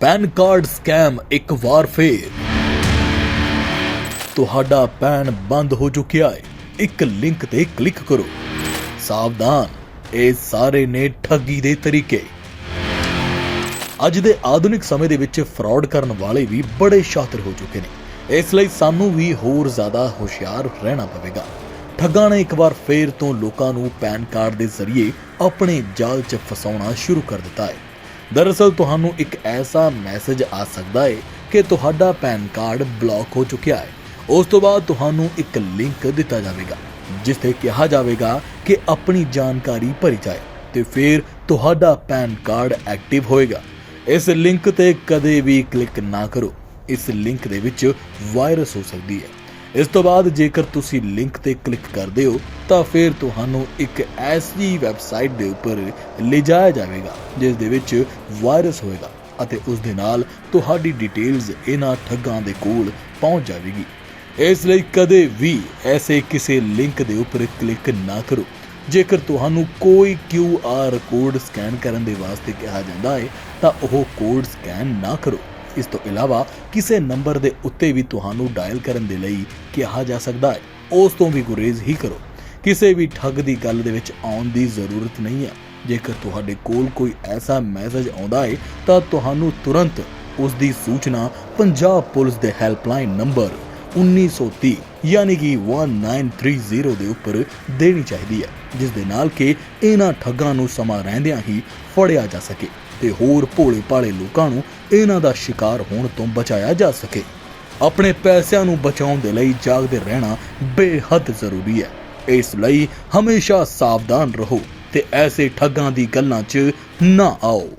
PAN card scam ਇੱਕ ਵਾਰ ਫੇਰ। ਤੁਹਾਡਾ ਪੈਨ ਬੰਦ ਹੋ ਚੁੱਕਿਆ ਹੈ। ਇੱਕ ਲਿੰਕ ਤੇ ਕਲਿੱਕ ਕਰੋ। ਸਾਵਧਾਨ, ਇਹ ਸਾਰੇ ਨੇ ਠੱਗੀ ਦੇ ਤਰੀਕੇ। ਅੱਜ ਦੇ ਆਧੁਨਿਕ ਸਮੇਂ ਦੇ ਵਿੱਚ ਫਰਾਡ ਕਰਨ ਵਾਲੇ ਵੀ ਬੜੇ ਸ਼ਾਤਰ ਹੋ ਚੁੱਕੇ ਨੇ। ਇਸ ਲਈ ਸਾਨੂੰ ਵੀ ਹੋਰ ਜ਼ਿਆਦਾ ਹੁਸ਼ਿਆਰ ਰਹਿਣਾ ਪਵੇਗਾ। ਠੱਗਾਂ ਨੇ ਇੱਕ ਵਾਰ ਫੇਰ ਤੋਂ ਲੋਕਾਂ ਨੂੰ ਪੈਨ ਕਾਰਡ ਦੇ ਜ਼ਰੀਏ ਆਪਣੇ ਜਾਲ 'ਚ ਫਸਾਉਣਾ ਸ਼ੁਰੂ ਕਰ ਦਿੱਤਾ ਹੈ। ਦਰਅਸਲ ਤੁਹਾਨੂੰ ਇੱਕ ਐਸਾ ਮੈਸੇਜ ਆ ਸਕਦਾ ਹੈ ਕਿ ਤੁਹਾਡਾ ਪੈਨ ਕਾਰਡ ਬਲੌਕ ਹੋ ਚੁੱਕਿਆ ਹੈ ਉਸ ਤੋਂ ਬਾਅਦ ਤੁਹਾਨੂੰ ਇੱਕ ਲਿੰਕ ਦਿੱਤਾ ਜਾਵੇਗਾ, ਜਿਸ ਤੇ ਕਿਹਾ ਜਾਵੇਗਾ ਕਿ ਆਪਣੀ ਜਾਣਕਾਰੀ ਭਰੀ ਜਾਏ ਤੇ ਫਿਰ ਤੁਹਾਡਾ ਪੈਨ ਕਾਰਡ ਐਕਟਿਵ ਹੋਏਗਾ। ਇਸ ਲਿੰਕ ਤੇ ਕਦੇ ਵੀ ਕਲਿੱਕ ਨਾ ਕਰੋ। ਇਸ ਲਿੰਕ ਦੇ ਵਿੱਚ ਵਾਇਰਸ ਹੋ ਸਕਦੀ ਹੈ ਇਸ ਤੋਂ ਬਾਅਦ ਜੇਕਰ ਤੁਸੀਂ ਲਿੰਕ ਤੇ ਕਲਿੱਕ ਕਰਦੇ ਹੋ, ਤਾਂ ਫਿਰ ਤੁਹਾਨੂੰ ਇੱਕ ਐਸੀ ਵੈਬਸਾਈਟ ਦੇ ਉੱਪਰ ਲਿਜਾਇਆ ਜਾਵੇਗਾ, ਜਿਸ ਦੇ ਵਿੱਚ ਵਾਇਰਸ ਹੋਏਗਾ ਅਤੇ ਉਸ ਦੇ ਨਾਲ ਤੁਹਾਡੀ ਡਿਟੇਲਸ ਇਹਨਾਂ ਠੱਗਾਂ ਦੇ ਕੋਲ ਪਹੁੰਚ ਜਾਵੇਗੀ। ਇਸ ਲਈ ਕਦੇ ਵੀ ਐਸੇ ਕਿਸੇ ਲਿੰਕ ਦੇ ਉੱਪਰ ਕਲਿੱਕ ਨਾ ਕਰੋ। ਜੇਕਰ ਤੁਹਾਨੂੰ ਕੋਈ QR ਕੋਡ ਸਕੈਨ ਕਰਨ ਦੇ ਵਾਸਤੇ ਕਿਹਾ ਜਾਂਦਾ ਹੈ, ਤਾਂ ਉਹ ਕੋਡ ਸਕੈਨ ਨਾ ਕਰੋ। ਇਸ ਤੋਂ ਇਲਾਵਾ ਕਿਸੇ ਨੰਬਰ ਦੇ ਉੱਤੇ ਵੀ ਤੁਹਾਨੂੰ ਡਾਇਲ ਕਰਨ ਦੇ ਲਈ ਕਿਹਾ ਜਾ ਸਕਦਾ ਹੈ। ਉਸ ਤੋਂ ਵੀ ਗੁਰੇਜ਼ ਹੀ ਕਰੋ। ਕਿਸੇ ਵੀ ਠੱਗ ਦੀ ਗੱਲ ਦੇ ਵਿੱਚ ਆਉਣ ਦੀ ਜ਼ਰੂਰਤ ਨਹੀਂ ਹੈ। ਜੇਕਰ ਤੁਹਾਡੇ ਕੋਲ ਕੋਈ ਐਸਾ ਮੈਸੇਜ ਆਉਂਦਾ ਹੈ, ਤਾਂ ਤੁਹਾਨੂੰ ਤੁਰੰਤ ਉਸ ਦੀ ਸੂਚਨਾ ਪੰਜਾਬ ਪੁਲਿਸ ਦੇ ਹੈਲਪਲਾਈਨ ਨੰਬਰ 1930 ਯਾਨੀ ਕਿ 1930 ਦੇ ਉੱਪਰ ਦੇਣੀ ਚਾਹੀਦੀ ਹੈ, ਜਿਸ ਦੇ ਨਾਲ ਕਿ ਇਹਨਾਂ ਠੱਗਾਂ ਨੂੰ ਸਮਾਂ ਰਹਿੰਦਿਆਂ ਹੀ ਫੜਿਆ ਜਾ ਸਕੇ। ਤੇ ਹੋਰ ਭੋਲੇ ਭਾਲੇ ਲੋਕਾਂ ਨੂੰ ਇਹਨਾਂ ਦਾ ਸ਼ਿਕਾਰ ਹੋਣ ਤੋਂ ਬਚਾਇਆ ਜਾ ਸਕੇ। ਆਪਣੇ ਪੈਸਿਆਂ ਨੂੰ ਬਚਾਉਣ ਦੇ ਲਈ ਜਾਗਦੇ ਰਹਿਣਾ ਬੇਹੱਦ ਜ਼ਰੂਰੀ ਹੈ। ਇਸ ਲਈ ਹਮੇਸ਼ਾ ਸਾਵਧਾਨ ਰਹੋ ਤੇ ਐਸੇ ਠੱਗਾਂ ਦੀ ਗੱਲਾਂ 'ਚ ਨਾ ਆਓ।